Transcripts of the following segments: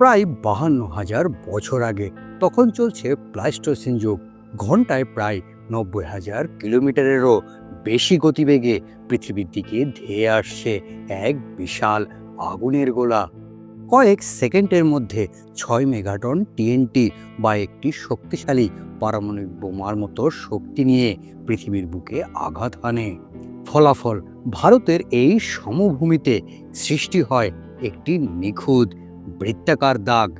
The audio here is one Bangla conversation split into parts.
প্রায় বাহান্ন হাজার বছর আগে, তখন চলছে প্লাইস্টোসিন যুগ। ঘন্টায় প্রায় নব্বই হাজার কিলোমিটারেরও বেশি গতিবেগে পৃথিবীর দিকে ধেয়ে আসছে এক বিশাল আগুনের গোলা। কয়েক সেকেন্ডের মধ্যে ছয় মেগাটন টিএনটি বা একটি শক্তিশালী পারমাণবিক বোমার মতো শক্তি নিয়ে পৃথিবীর বুকে আঘাত হানে। ফলাফল ভারতের এই সমভূমিতে সৃষ্টি হয় একটি নিখুঁত বৃত্তাকার দাগ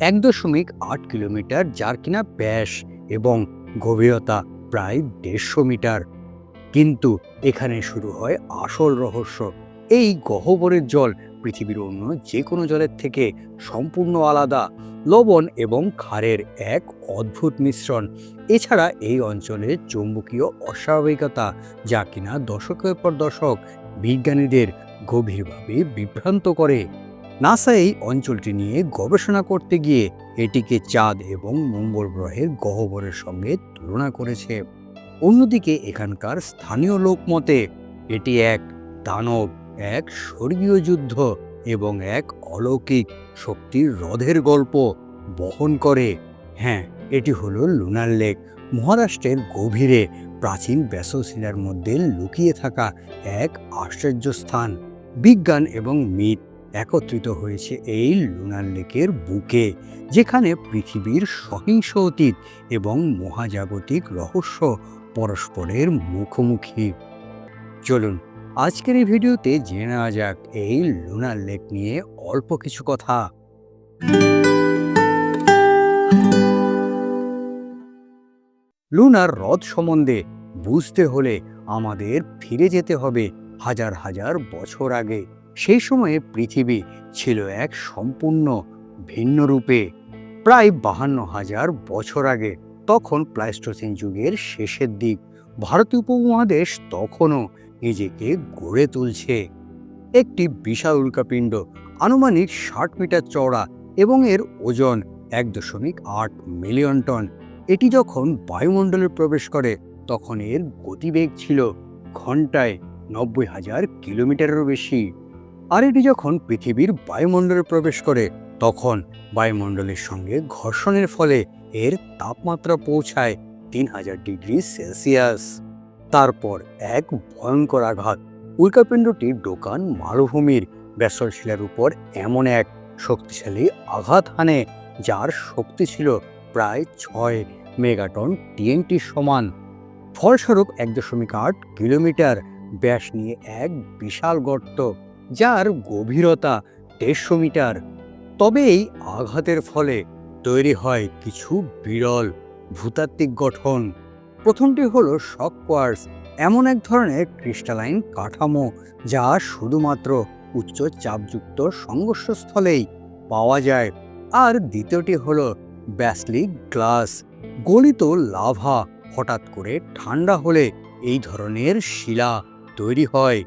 এক দশমিক আট কিলোমিটার, যার কিনা ব্যাস এবং গভীরতা প্রায় দেড়শো মিটার। কিন্তু এখানে শুরু হয় আসল রহস্য। এই গহ্বরের জল পৃথিবীর অন্য যে কোনো জলের থেকে সম্পূর্ণ আলাদা, লবণ এবং ক্ষারের এক অদ্ভুত মিশ্রণ। এছাড়া এই অঞ্চলের চৌম্বকীয় অস্বাভাবিকতা, যা কিনা দশকের পর দশক বিজ্ঞানীদের গভীরভাবে বিভ্রান্ত করে। নাসা এই অঞ্চলটি নিয়ে গবেষণা করতে গিয়ে এটিকে চাঁদ এবং মঙ্গল গ্রহের গহ্বরের সঙ্গে তুলনা করেছে। অন্যদিকে এখানকার স্থানীয় লোক মতে, এটি এক দানব, এক স্বর্গীয় যুদ্ধ এবং এক অলৌকিক শক্তির হ্রদের গল্প বহন করে। হ্যাঁ এটি হলো লুনার লেক, মহারাষ্ট্রের গভীরে প্রাচীন ব্যাসোসিলার মধ্যে লুকিয়ে থাকা এক আশ্চর্য স্থান। বিজ্ঞান এবং মিথ একত্রিত হয়েছে এই লুনার লেকের বুকে, যেখানে পৃথিবীর সহিংস অতীত এবং মহাজাগতিক রহস্য পরস্পরের মুখোমুখি। চলুন, আজকের এই ভিডিওতে জেনে নেওয়া যাক এই লুনার লেক নিয়ে অল্প কিছু কথা। লুনার হ্রদ সম্বন্ধে বুঝতে হলে আমাদের ফিরে যেতে হবে হাজার হাজার বছর আগে। সেই সময়ে পৃথিবী ছিল এক সম্পূর্ণ ভিন্ন রূপে। প্রায় বাহান্ন হাজার বছর আগে, তখন প্লাইস্টোসিন যুগের শেষের দিক, ভারতীয় উপমহাদেশ তখনও নিজেকে গড়ে তুলছে। একটি বিশাল উল্কাপিণ্ড, আনুমানিক ষাট মিটার চওড়া এবং এর ওজন এক দশমিক আট মিলিয়ন টন। এটি যখন বায়ুমণ্ডলে প্রবেশ করে, তখন এর গতিবেগ ছিল ঘন্টায় নব্বই হাজার কিলোমিটারেরও বেশি। আর এটি যখন পৃথিবীর বায়ুমণ্ডলে প্রবেশ করে, তখন বায়ুমণ্ডলের সঙ্গে ঘর্ষণের ফলে এর তাপমাত্রা পৌঁছায় তিন হাজার ডিগ্রি সেলসিয়াস। তারপর এক ভয়ঙ্কর আঘাত। উল্কাপিণ্ডটি ডোকান মালভূমির ব্যাসলশিলার উপর এমন এক শক্তিশালী আঘাত হানে, যার শক্তি ছিল প্রায় ছয় মেগাটন টিএনটির সমান। ফলস্বরূপ এক দশমিক আট কিলোমিটার ব্যাস নিয়ে এক বিশাল গর্ত। যার গভীরতা দেড়শো মিটার। তবে এই আঘাতের ফলে তৈরি হয় কিছু বিরল ভূতাত্ত্বিক গঠন। প্রথমটি হলো শক কোয়ার্স এমন এক ধরনের ক্রিস্টালাইন কাঠামো যা শুধুমাত্র উচ্চ চাপযুক্ত সংঘর্ষস্থলেই পাওয়া যায়। আর দ্বিতীয়টি হলো ব্যাসলিক গ্লাস, গলিত লাভা হঠাৎ করে ঠান্ডা হলে এই ধরনের শিলা তৈরি হয়।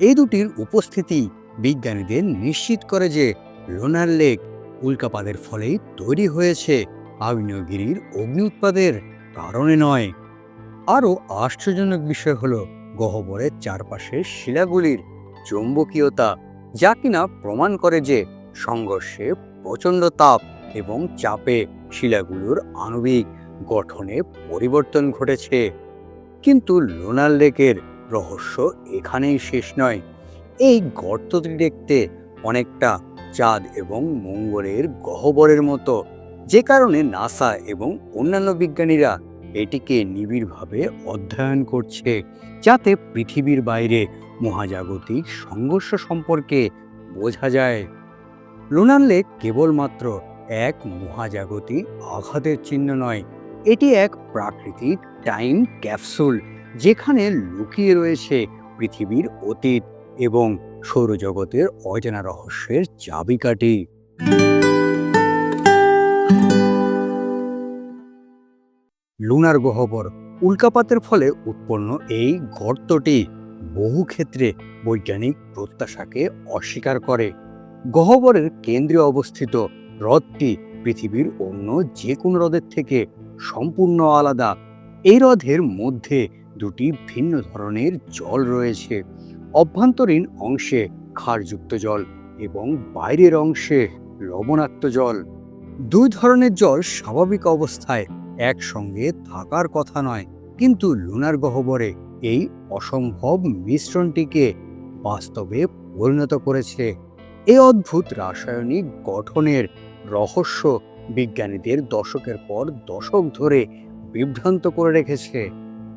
এই দুটির উপস্থিতি বিজ্ঞানীদের নিশ্চিত করে যে লোনার লেক উল্কাপাতের ফলেই তৈরি হয়েছে আগ্নেয়গিরির অগ্নি উৎপাদের কারণে নয়। আরও আশ্চর্যজনক বিষয় হল গহ্বরের চারপাশের শিলাগুলির চৌম্বকীয়তা, যা কিনা প্রমাণ করে যে সংঘর্ষে প্রচণ্ড তাপ এবং চাপে শিলাগুলোর আণবিক গঠনে পরিবর্তন ঘটেছে। কিন্তু লোনার লেকের রহস্য এখানেই শেষ নয়। এই গর্তটি দেখতে অনেকটা চাঁদ এবং মঙ্গলের গহ্বরের মতো। যে কারণে নাসা এবং অন্যান্য বিজ্ঞানীরা এটিকে নিবিড়ভাবে অধ্যয়ন করছে, যাতে পৃথিবীর বাইরে মহাজাগতিক সংঘর্ষ সম্পর্কে বোঝা যায়। লুনার লেক কেবলমাত্র এক মহাজাগতিক আঘাতের চিহ্ন নয়, এটি এক প্রাকৃতিক টাইম ক্যাপসুল যেখানে লুকিয়ে রয়েছে পৃথিবীর অতীত এবং সৌরজগতের অজানা রহস্যের চাবিকাঠি। লুনার গহ্বর উল্কাপাতের ফলে উৎপন্ন এই গর্তটি বহু ক্ষেত্রে বৈজ্ঞানিক প্রত্যাশাকে অস্বীকার করে। গহ্বরের কেন্দ্রে অবস্থিত হ্রদটি পৃথিবীর অন্য যে কোনো হ্রদের থেকে সম্পূর্ণ আলাদা। এই হ্রদের মধ্যে দুটি ভিন্ন ধরনের জল রয়েছে। অভ্যন্তরীণ অংশে ক্ষারযুক্ত জল এবং বাইরের অংশে লবণাক্ত জল। দুই ধরনের জল স্বাভাবিক অবস্থায় একসঙ্গে থাকার কথা নয়, কিন্তু লুনার গহ্বরে এই অসম্ভব মিশ্রণটিকে বাস্তবে পরিণত করেছে। এই অদ্ভুত রাসায়নিক গঠনের রহস্য বিজ্ঞানীদের দশকের পর দশক ধরে বিভ্রান্ত করে রেখেছে।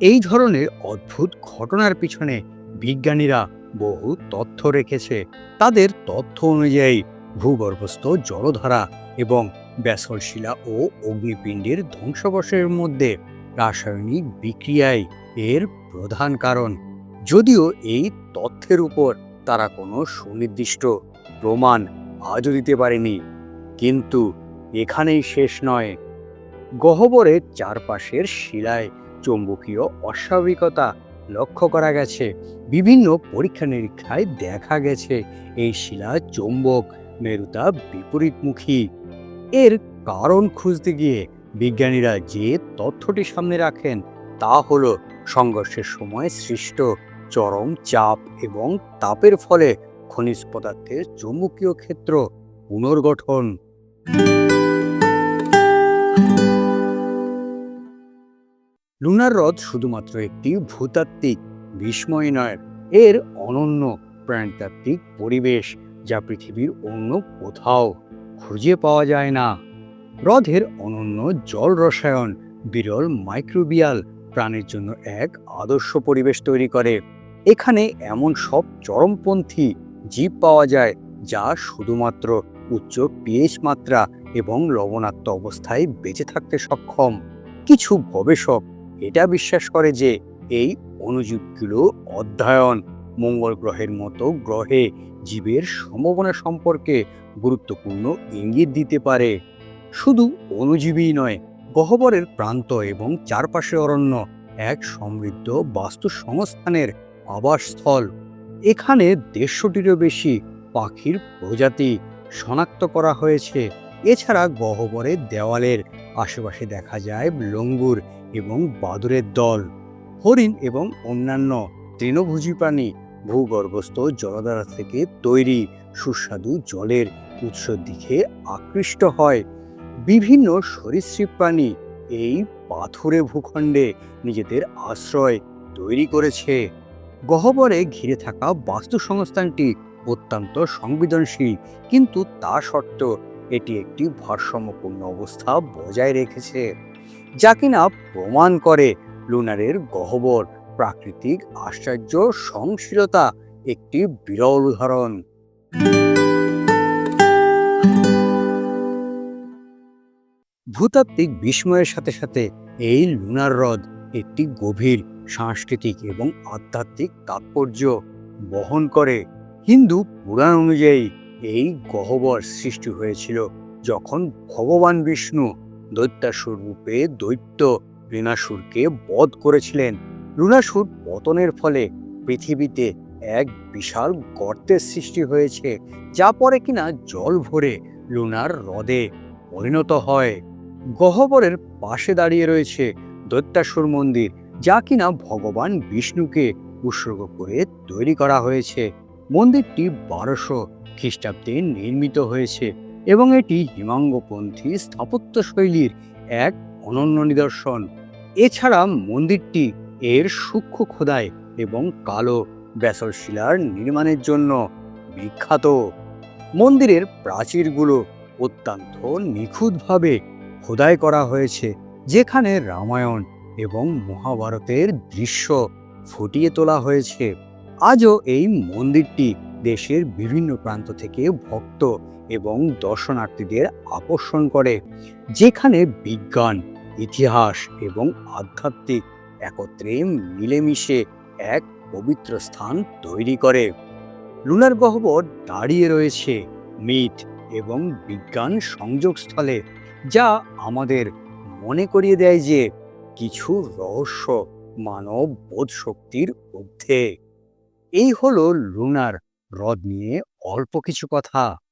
এই ধরনের অদ্ভুত ঘটনার পিছনে বিজ্ঞানীরা বহু তথ্য রেখেছে। তাদের তথ্য অনুযায়ী ভূগর্ভস্থ জলধারা এবং ব্যাসল শিলা ও অগ্নিপিণ্ডের ধ্বংসাবশের মধ্যে রাসায়নিক বিক্রিয়াই এর প্রধান কারণ। যদিও এই তথ্যের উপর তারা কোনো সুনির্দিষ্ট প্রমাণ আজও দিতে পারেনি, কিন্তু এখানেই শেষ নয়। গহ্বরের চারপাশের শিলায় চৌম্বকীয় অস্বাভাবিকতা লক্ষ্য করা গেছে। বিভিন্ন পরীক্ষা নিরীক্ষায় দেখা গেছে এই শিলা চৌম্বক মেরুতা বিপরীতমুখী। এর কারণ খুঁজতে গিয়ে বিজ্ঞানীরা যে তথ্যটি সামনে রাখেন তা হল সংঘর্ষের সময় সৃষ্ট চরম চাপ এবং তাপের ফলে খনিজ পদার্থের চৌম্বকীয় ক্ষেত্র পুনর্গঠন। লুনার হ্রদ শুধুমাত্র একটি ভূতাত্ত্বিক, বিস্ময় নয়, এর অনন্য প্রাণতাত্ত্বিক পরিবেশ যা পৃথিবীর অন্য কোথাও খুঁজে পাওয়া যায় না। হ্রদের অনন্য জল রসায়ন বিরল মাইক্রোবিয়াল প্রাণের জন্য এক আদর্শ পরিবেশ তৈরি করে। এখানে এমন সব চরমপন্থী জীব পাওয়া যায় যা শুধুমাত্র উচ্চ পিএইচ মাত্রা এবং লবণাক্ত অবস্থায় বেঁচে থাকতে সক্ষম। কিছু গবেষক এটা বিশ্বাস করে যে এই অণুজীবগুলো অধ্যয়ন মঙ্গল গ্রহের মতো গ্রহে জীবের সম্ভাবনা সম্পর্কে গুরুত্বপূর্ণ ইঙ্গিত দিতে পারে। শুধু অণুজীবী নয়, গহ্বরের প্রান্ত এবং চারপাশে অরণ্য এক সমৃদ্ধ বাস্তু সংস্থানের আবাসস্থল। এখানে দেড়শোটিরও বেশি পাখির প্রজাতি শনাক্ত করা হয়েছে। এছাড়া গহ্বরের দেওয়ালের আশেপাশে দেখা যায় লঙ্গুর এবং বাদুরের দল, হরিণ এবং অন্যান্য তৃণভোজী প্রাণী। ভূগর্ভস্থ জলধারা থেকে তৈরি সুস্বাদু জলের উৎসর দিকে আকৃষ্ট হয়। বিভিন্ন সরীসৃপ প্রাণী এই পাথুরে ভূখণ্ডে নিজেদের আশ্রয় তৈরি করেছে। গহ্বরে ঘিরে থাকা বাস্তু সংস্থানটি অত্যন্ত সংবেদনশীল, কিন্তু তা সত্ত্বেও এটি একটি ভারসাম্যপূর্ণ অবস্থা বজায় রেখেছে, যা কিনা প্রমাণ করে লুনারের গহ্বর, প্রাকৃতিক আশ্চর্য সহনশীলতা একটি বিরল উদাহরণ। ভূতাত্ত্বিক বিস্ময়ের সাথে সাথে এই লুনার হ্রদ একটি গভীর সাংস্কৃতিক এবং আধ্যাত্মিক তাৎপর্য বহন করে হিন্দু পুরাণ অনুযায়ী। এই গহ্বর সৃষ্টি হয়েছিল যখন ভগবান বিষ্ণু দৈত্যাসুর রূপে দৈত্য ঋণাসুরকে বধ করেছিলেন। লুনাসুর পতনের ফলে পৃথিবীতে এক বিশাল গর্তের সৃষ্টি হয়েছে, যা পরে কিনা জল ভরে লুনার হ্রদে পরিণত হয়। গহ্বরের পাশে দাঁড়িয়ে রয়েছে দৈত্যাসুর মন্দির, যা কিনা ভগবান বিষ্ণুকে উৎসর্গ করে তৈরি করা হয়েছে। মন্দিরটি বারোশো খ্রিস্টাব্দে নির্মিত হয়েছে এবং এটি হিমাঙ্গপন্থী স্থাপত্য শৈলীর এক অনন্য নিদর্শন। এছাড়া মন্দিরটি এর সূক্ষ্ম খোদাই এবং কালো ব্যাসল শিলার নির্মাণের জন্য বিখ্যাত। মন্দিরের প্রাচীরগুলো অত্যন্ত নিখুঁতভাবে খোদাই করা হয়েছে, যেখানে রামায়ণ এবং মহাভারতের দৃশ্য ফুটিয়ে তোলা হয়েছে। আজও এই মন্দিরটি দেশের বিভিন্ন প্রান্ত থেকে ভক্ত এবং দর্শনার্থীদের আকর্ষণ করে, যেখানে বিজ্ঞান, ইতিহাস এবং আধ্যাত্মিক একত্রে মিলেমিশে এক পবিত্র স্থান তৈরি করে। লুনার গহ্বর দাঁড়িয়ে রয়েছে মিথ এবং বিজ্ঞান সংযোগস্থলে, যা আমাদের মনে করিয়ে দেয় যে কিছু রহস্য মানব বোধ শক্তির ঊর্ধ্বে। এই হলো লুনার হ্রদ নিয়ে অল্প কিছু কথা